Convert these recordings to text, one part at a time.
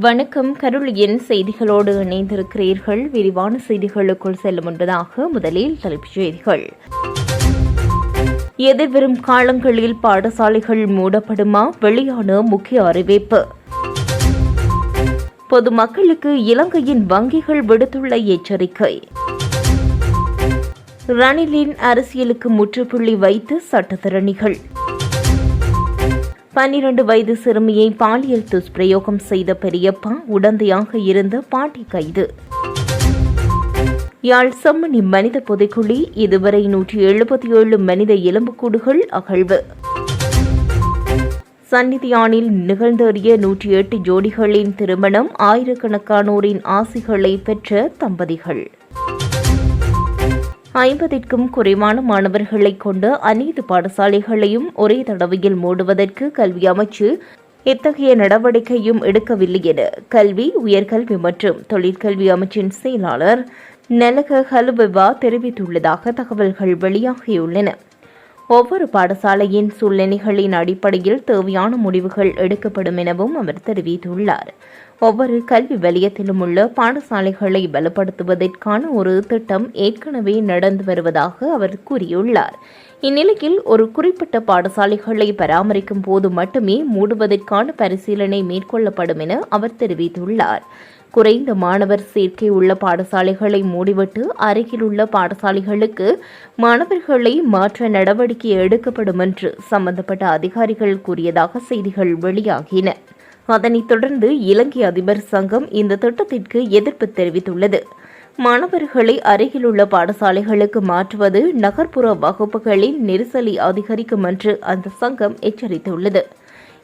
வணக்கம். கருளியின் செய்திகளோடு இணைந்திருக்கிறீர்கள். விரிவான செய்திகளுக்குள் செல்லும் முன்பதாக முதலில் தலைப்புச் செய்திகள். எதிர்வரும் காலங்களில் பாடசாலைகள் மூடப்படுமா? வெளியான முக்கிய அறிவிப்பு. பொதுமக்களுக்கு இலங்கையின் வங்கிகள் விடுத்துள்ள எச்சரிக்கை. ரணிலின் அரசியலுக்கு முற்றுப்புள்ளி வைத்து சட்டத்திறணிகள் பன்னிரண்டு வயது சிறுமியை பாலியல் துஷ்பிரயோகம் செய்த பெரியப்பா உடந்தையாக இருந்த பாட்டி கைது. யாழ் செம்மணி மனித புதைக்குழி இதுவரை நூற்றி எழுபத்தி ஏழு மனித எலும்புக்கூடுகள் அகழ்வு. சந்நிதியானில் நிகழ்ந்தேறிய நூற்றி எட்டு ஜோடிகளின் திருமணம் ஆயிரக்கணக்கானோரின் ஆசிகளை பெற்ற தம்பதிகள். ஐம்பதிற்கும் குறைவான மாணவர்களை கொண்ட அனைத்து பாடசாலைகளையும் ஒரே தடவையில் மூடுவதற்கு கல்வி அமைச்சு எத்தகைய நடவடிக்கையும் எடுக்கவில்லை என கல்வி உயர்கல்வி மற்றும் தொழிற்கல்வி அமைச்சின் செயலாளர் நலக ஹலுபவா தெரிவித்துள்ளதாக தகவல்கள் வெளியாகியுள்ளன. ஒவ்வொரு பாடசாலையின் சூழ்நிலைகளின் அடிப்படையில் தேவையான முடிவுகள் எடுக்கப்படும் எனவும் அவர் தெரிவித்துள்ளார். ஒவ்வொரு கல்வி வலயத்திலும் உள்ள பாடசாலைகளை பலப்படுத்துவதற்கான ஒரு திட்டம் ஏற்கனவே நடந்து வருவதாக அவர் கூறியுள்ளார். இந்நிலையில் ஒரு குறிப்பிட்ட பாடசாலைகளை பராமரிக்கும் போது மட்டுமே மூடுவதற்கான பரிசீலனை மேற்கொள்ளப்படும் என அவர் தெரிவித்துள்ளார். குறைந்த மாணவர் சேர்க்கை உள்ள பாடசாலைகளை மூடிவிட்டு அருகிலுள்ள பாடசாலைகளுக்கு மாணவர்களை மாற்ற நடவடிக்கை நடவடிக்கை எடுக்கப்படும் என்று சம்பந்தப்பட்ட அதிகாரிகள் கூறியதாக செய்திகள் வெளியாகின. அதனைத் தொடர்ந்து இலங்கை அதிபர் சங்கம் இந்த திட்டத்திற்கு எதிர்ப்பு தெரிவித்துள்ளது. மாணவர்களை அருகிலுள்ள பாடசாலைகளுக்கு மாற்றுவது நகர்ப்புற வகுப்புகளில் நெரிசலை அதிகரிக்கும் என்று அந்த சங்கம் எச்சரித்துள்ளது.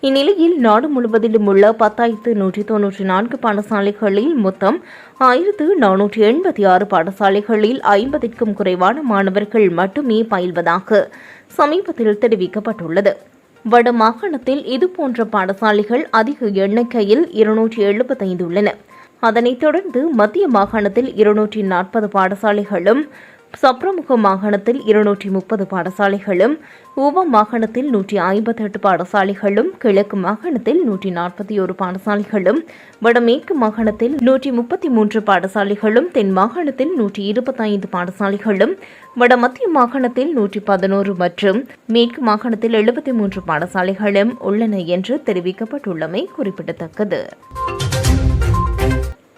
இந்நிலையில் நாடு முழுவதிலும் உள்ள பத்தாயிரத்து நூற்றி தொன்னூற்றி நான்கு பாடசாலைகளில் மொத்தம் ஆயிரத்து நானூற்றி எண்பத்தி ஆறு பாடசாலைகளில் ஐம்பதிற்கும் குறைவான மாணவர்கள் மட்டுமே பயில்வதாக சமீபத்தில் தெரிவிக்கப்பட்டுள்ளது. வட மாகாணத்தில் இதுபோன்ற பாடசாலைகள் அதிக எண்ணிக்கையில் இருநூற்றி எழுபத்தைந்து உள்ளன. அதனைத் தொடர்ந்து மத்திய மாகாணத்தில் இருநூற்றி நாற்பது பாடசாலைகளும் சப்ரமுக மாகாணத்தில் இருநூற்றி முப்பது பாடசாலைகளும் ஊவ மாகாணத்தில் நூற்றி ஐம்பத்தெட்டு பாடசாலைகளும் கிழக்கு மாகாணத்தில் நூற்றி நாற்பத்தி ஒரு பாடசாலைகளும் வடமேற்கு மாகாணத்தில் நூற்றி முப்பத்தி மூன்று பாடசாலைகளும் தென் மாகாணத்தில் நூற்றி இருபத்தைந்து பாடசாலைகளும் வடமத்திய மாகாணத்தில் நூற்றி பதினோரு மற்றும் மேற்கு மாகாணத்தில் எழுபத்தி மூன்று பாடசாலைகளும் உள்ளன என்று தெரிவிக்கப்பட்டுள்ளமை குறிப்பிடத்தக்கது.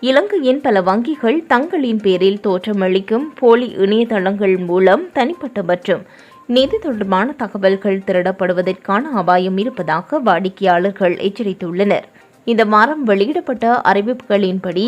இலங்கையின் பல வங்கிகள் தங்களின் பேரில் தோற்றமளிக்கும் போலி இணையதளங்கள் மூலம் தனிப்பட்ட மற்றும் நிதி தொடர்பான தகவல்கள் திருடப்படுவதற்கான அபாயம் இருப்பதாக வாடிக்கையாளர்கள் எச்சரித்துள்ளனர். இந்த வாரம் வெளியிடப்பட்ட அறிவிப்புகளின்படி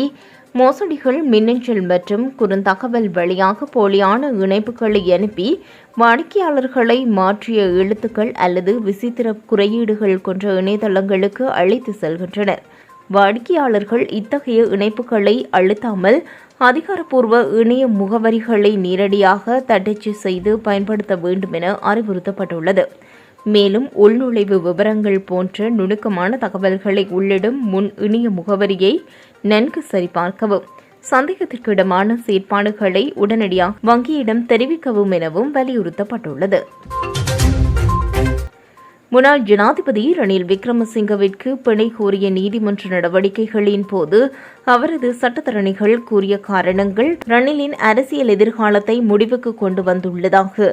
மோசடிகள் மின்னஞ்சல் மற்றும் குறுந்தகவல் வழியாக போலியான இணைப்புகளை அனுப்பி வாடிக்கையாளர்களை மாற்றிய எழுத்துக்கள் அல்லது விசித்திர குறியீடுகள் கொண்ட இணையதளங்களுக்கு அழைத்து செல்கின்றனர். வாடிக்கையாளர்கள் இத்தகைய இணைப்புகளை அழுத்தாமல் அதிகாரப்பூர்வ இணைய முகவரிகளை நேரடியாக தட்டச்சு செய்து பயன்படுத்த வேண்டும் என அறிவுறுத்தப்பட்டுள்ளது. மேலும் உள்நுழைவு விவரங்கள் போன்ற நுணுக்கமான தகவல்களை உள்ளிடும் முன் இணைய முகவரியை நன்கு சரிபார்க்கவும் சந்தேகத்திற்கிடமான செயற்பாடுகளை உடனடியாக வங்கியிடம் தெரிவிக்கவும் எனவும் வலியுறுத்தப்பட்டுள்ளது. முன்னாள் ஜனாதிபதி ரணில் விக்ரமசிங்கவிற்கு பிணை கோரிய நீதிமன்ற நடவடிக்கைகளின் போது அவரது சட்டத்தரணிகள் கூறிய காரணங்கள் ரணிலின் அரசியல் எதிர்காலத்தை முடிவுக்கு கொண்டு வந்துள்ளதாக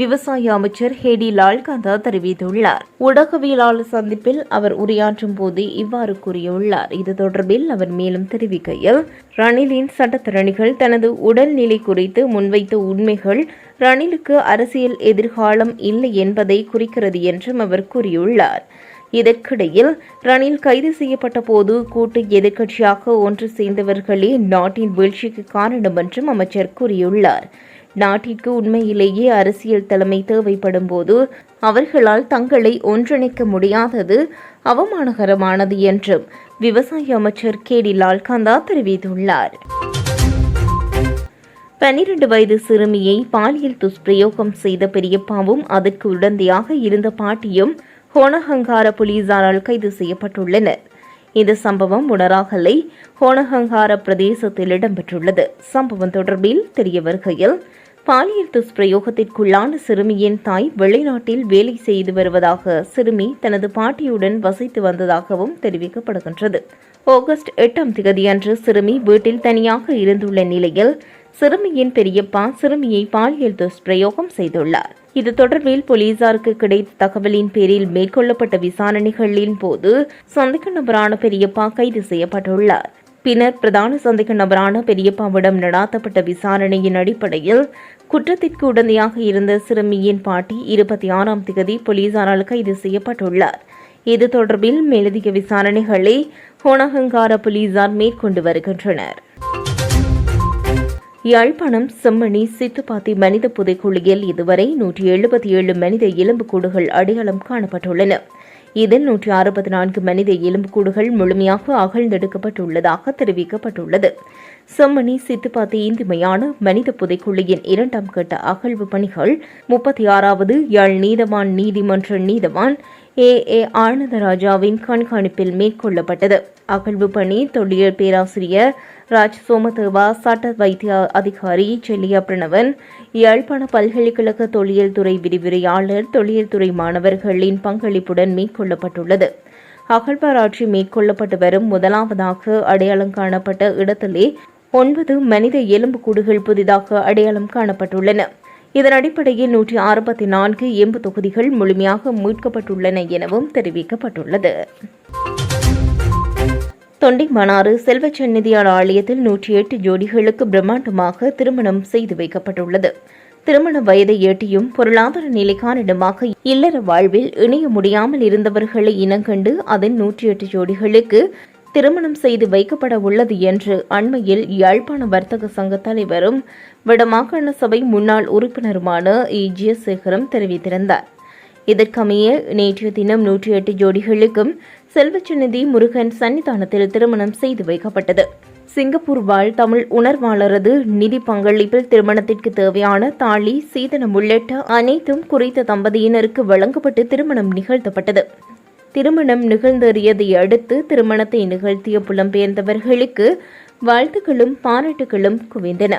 விவசாய அமைச்சர் ஹேடி லால்காந்தா தெரிவித்துள்ளார். ஊடகவியலாளர் சந்திப்பில் அவர் உரையாற்றும் போது இவ்வாறு கூறியுள்ளார். இது தொடர்பில் அவர் மேலும் தெரிவிக்கையில் ரணிலின் சட்டத்திறனிகள் தனது உடல்நிலை குறித்து முன்வைத்த உண்மைகள் ரணிலுக்கு அரசியல் எதிர்காலம் இல்லை என்பதை குறிக்கிறது என்றும் அவர் கூறியுள்ளார். இதற்கிடையில் ரணில் கைது செய்யப்பட்ட போது கூட்டு எதிர்க்கட்சியாக ஒன்று சேர்ந்தவர்களே நாட்டின் வீழ்ச்சிக்கு காரணம் என்றும் அமைச்சர் கூறியுள்ளார். நாட்டிற்கு உண்மையிலேயே அரசியல் தலைமை தேவைப்படும் போது அவர்களால் தங்களை ஒன்றிணைக்க முடியாதது அவமானகரமானது என்றும் விவசாய அமைச்சர் கே டி லால்காந்தா தெரிவித்துள்ளார். பன்னிரண்டு வயது சிறுமியை பாலியல் துஷ்பிரயோகம் செய்த பெரியப்பாவும் அதற்கு உடந்தையாக இருந்த பாட்டியும் ஹோனஹங்கார போலீசாரால் கைது செய்யப்பட்டுள்ளனர். இந்த சம்பவம் உணராகலை ஹோனஹங்கார பிரதேசத்தில் இடம்பெற்றுள்ளது. சம்பவம் தொடர்பில் தெரிய வருகையில் பாலியல் துஷ்பிரயோகத்திற்குள்ளான சிறுமியின் தாய் வெளிநாட்டில் வேலை செய்து வருவதாக சிறுமி தனது பாட்டியுடன் வசித்து வந்ததாகவும் தெரிவிக்கப்படுகின்றது. ஆகஸ்ட் எட்டாம் திகதியன்று சிறுமி வீட்டில் தனியாக இருந்துள்ள நிலையில் சிறுமியின் பெரியப்பா சிறுமியை பாலியல் துஷ்பிரயோகம் செய்துள்ளார். இது தொடர்பில் போலீசாருக்கு கிடைத்த தகவலின் பேரில் மேற்கொள்ளப்பட்ட விசாரணைகளின் போது சந்தேக நபரான பெரியப்பா கைது செய்யப்பட்டுள்ளார். பின்னர் பிரதான சந்தேக நபரான பெரியப்பாவிடம் நடாத்தப்பட்ட விசாரணையின் அடிப்படையில் குற்றத்திற்கு உடந்தையாக இருந்த சிறுமியின் பாட்டி இருபத்தி ஆறாம் தேதி போலீசாரால் கைது செய்யப்பட்டுள்ளார். இது தொடர்பில் மேலதிக விசாரணைகளை ஹோனகங்கார போலீசார் மேற்கொண்டு வருகின்றனர். யாழ்ப்பாணம் செம்மணி சித்துப்பாத்தி மனித புதைக்குழியில் இதுவரை நூற்றி எழுபத்தி ஏழு மனித எலும்புக்கூடுகள் அடையாளம் காணப்பட்டுள்ளன. இதில் நூற்றி அறுபத்தி நான்கு மனித எலும்புக்கூடுகள் முழுமையாக அகழ்ந்தெடுக்கப்பட்டுள்ளதாக தெரிவிக்கப்பட்டுள்ளது. செம்மணி சித்துப்பாத்தி இந்திமையான மனித புதைக்குழியின் இரண்டாம் கட்ட அகழ்வு பணிகள் முப்பத்தி ஆறாவது யாழ் நீதவான் நீதிமன்ற நீதவான் ஏ. ஏ. ஆனந்தராஜாவின் கண்காணிப்பில் மேற்கொள்ளப்பட்டது. அகழ்வு பணி தொல்லியல் பேராசிரியர் ராஜ் சோமதேவா சட்ட வைத்திய அதிகாரி செல்லியா பிரணவன் யாழ்ப்பாண பல்கலைக்கழக தொல்லியல் துறை விரிவுரையாளர் தொல்லியல் துறை மாணவர்களின் பங்களிப்புடன் மேற்கொள்ளப்பட்டுள்ளது. அகழ்வாராய்ச்சி மேற்கொள்ளப்பட்டு வரும் முதலாவதாக அடையாளம் காணப்பட்ட இடத்திலே ஒன்பது மனித எலும்புக்கூடுகள் புதிதாக அடையாளம் காணப்பட்டுள்ளன. இதன் அடிப்படையில் நூற்றி அறுபத்தி நான்கு எம்பு தொகுதிகள் முழுமையாக மீட்கப்பட்டுள்ளன எனவும் தெரிவிக்கப்பட்டுள்ளது. தொண்டைமானாறு செல்வச்சந்நிதியார் ஆலயத்தில் நூற்றி எட்டு ஜோடிகளுக்கு பிரம்மாண்டமாக திருமணம் செய்து வைக்கப்பட்டுள்ளது. திருமண வயதை எட்டியும் பொருளாதார நிலை காரணமாக இல்லற வாழ்வில் இணைய முடியாமல் இருந்தவர்களை இனங்கண்டு அதன் நூற்றி எட்டு ஜோடிகளுக்கு திருமணம் செய்து வைக்கப்பட உள்ளது என்று அண்மையில் யாழ்ப்பாண வர்த்தக சங்க தலைவரும் வடமாகாண சபை முன்னாள் உறுப்பினருமான இ ஜி. தெரிவித்திருந்தார். இதற்கமைய நேற்றைய தினம் நூற்றி எட்டு ஜோடிகளுக்கும் செல்வச்சநிதி முருகன் சன்னிதானத்தில் திருமணம் செய்து வைக்கப்பட்டது. சிங்கப்பூர் வாழ் தமிழ் உணர்வாளரது நிதி பங்களிப்பில் திருமணத்திற்கு தேவையான தாலி சீதனம் உள்ளிட்ட அனைத்தும் குறித்த தம்பதியினருக்கு வழங்கப்பட்டு திருமணம் நிகழ்த்தப்பட்டது. திருமணம் நிகழ்ந்தேறியதை அடுத்து திருமணத்தை நிகழ்த்திய புலம்பெயர்ந்தவர்களுக்கு வாழ்த்துக்களும் பாராட்டுகளும் குவிந்தன.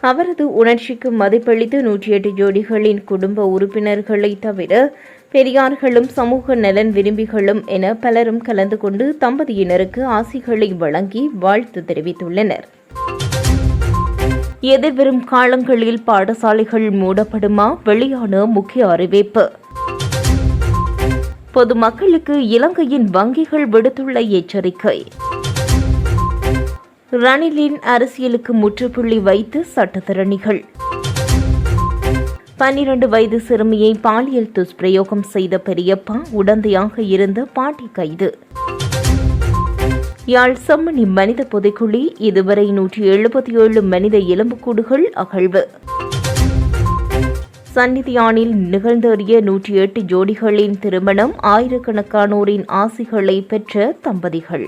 அவரது உணர்ச்சிக்கு மதிப்பளித்து நூற்றி எட்டு ஜோடிகளின் குடும்ப உறுப்பினர்களை தவிர பெரியார்களும் சமூக நலன் விரும்பிகளும் என பலரும் கலந்து கொண்டு தம்பதியினருக்கு ஆசிகளை வழங்கி வாழ்த்து தெரிவித்துள்ளனர். எதிர்வரும் காலங்களில் பாடசாலைகள் மூடப்படுமா? வெளியான முக்கிய அறிவிப்பு. பொதுமக்களுக்கு இலங்கையின் வங்கிகள் விடுத்துள்ள எச்சரிக்கை. ரணிலின் அரசியலுக்கு முற்றுப்புள்ளி வைத்து சட்டத்திறனிகள் பன்னிரண்டு வயது சிறுமியை பாலியல் துஷ்பிரயோகம் செய்த பெரியப்பா உடந்தையாக இருந்த பாட்டி கைது. யாழ் செம்மணி மனித புதைக்குழி இதுவரை நூற்றி எழுபத்தி ஏழு மனித எலும்புக்கூடுகள் அகழ்வு. சந்நிதியானில் நிகழ்ந்தேறிய நூற்றி எட்டு ஜோடிகளின் திருமணம் ஆயிரக்கணக்கானோரின் ஆசிகளை பெற்ற தம்பதிகள்.